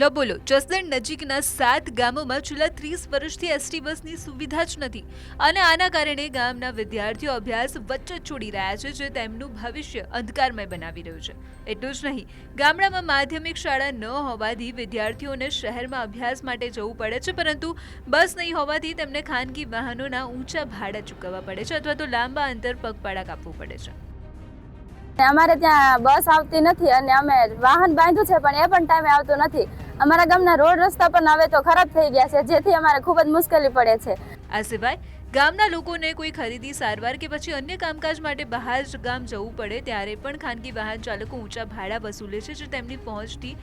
લો બોલો, જસદણ નજીકના સાત ગામોમાં છેલ્લા ત્રીસ વર્ષથી એસટી બસની સુવિધા જ નથી અને આના કારણે ગામના વિદ્યાર્થીઓ અભ્યાસ વચ્ચે છોડી રહ્યા છે, જે તેમનું ભવિષ્ય અંધકારમય બનાવી રહ્યું છે. એટલું જ નહીં, ગામડામાં માધ્યમિક શાળા ન હોવાથી વિદ્યાર્થીઓને શહેરમાં અભ્યાસ માટે જવું પડે છે, પરંતુ બસ નહીં હોવાથી તેમને ખાનગી વાહનોના ઊંચા ભાડા ચૂકવવા પડે છે અથવા તો લાંબા અંતર પગપાળા કાપવું પડે છે. અમારે ત્યાં બસ આવતી નથી અને અમે વાહન બાંધ્યું છે, પણ એ પણ ટાઈમે આવતું નથી. અમારા ગામના રોડ રસ્તા પણ હવે તો ખરાબ થઈ ગયા છે, જેથી અમારે ખૂબ જ મુશ્કેલી પડે છે. આ સિવાય ગામના લોકોને કોઈ ખરીદી, સારવાર કે પછી અન્ય કામકાજ માટે બહાર જ ગામ જવું પડે, ત્યારે પણ ખાનગી વાહન ચાલકો ઊંચા ભાડા વસૂલે છે, જે તેમની પહોંચથી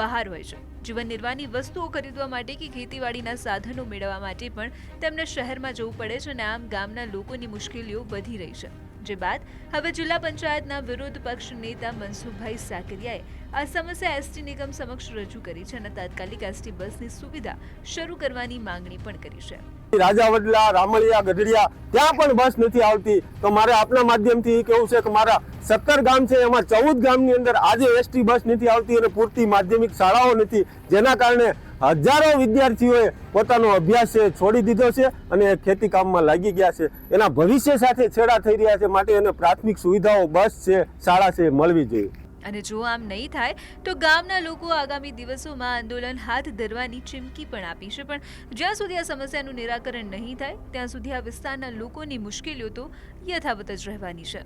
બહાર હોય છે. જીવન નિર્વાહની વસ્તુઓ ખરીદવા માટે કે ખેતીવાડીના સાધનો મેળવવા માટે પણ તેમને શહેરમાં જવું પડે છે અને આમ ગામના લોકોની મુશ્કેલીઓ વધી રહી છે. જે બાદ હવે જિલ્લા પંચાયતના વિરોધ પક્ષ નેતા મનસુખભાઈ સાકરિયાએ આ સમસ્યા એસટી નિગમ સમક્ષ રજૂ કરી છે અને તાત્કાલિક એસટી બસની સુવિધા શરૂ કરવાની માંગણી પણ કરી છે. રાજા વડલા રામળિયા, ગઢડિયા, ત્યાં પણ બસ નથી આવતી. તો મારે આપના માધ્યમથી કેવું છે કે મારા સત્તર ગામ છે, એમાં ચૌદ ગામની અંદર આજે એસટી બસ નથી આવતી અને પૂરતી માધ્યમિક શાળાઓ નથી. જેના કારણે હજારો વિદ્યાર્થીઓએ પોતાનો અભ્યાસ છે, છોડી દીધો છે અને ખેતી કામમાં લાગી ગયા છે. એના ભવિષ્ય સાથે છેડા થઈ રહ્યા છે માટે એને પ્રાથમિક સુવિધાઓ બસ છે, શાળા છે, મળવી જોઈએ. અને જો આમ નહીં થાય, તો ગામના લોકો આગામી દિવસોમાં આંદોલન હાથ ધરવાની ચીમકી પણ આપી છે. પણ જ્યાં સુધી આ સમસ્યાનું નિરાકરણ નહીં થાય, ત્યાં સુધી આ વિસ્તારના લોકોની મુશ્કેલીઓ તો યથાવત જ રહેવાની છે.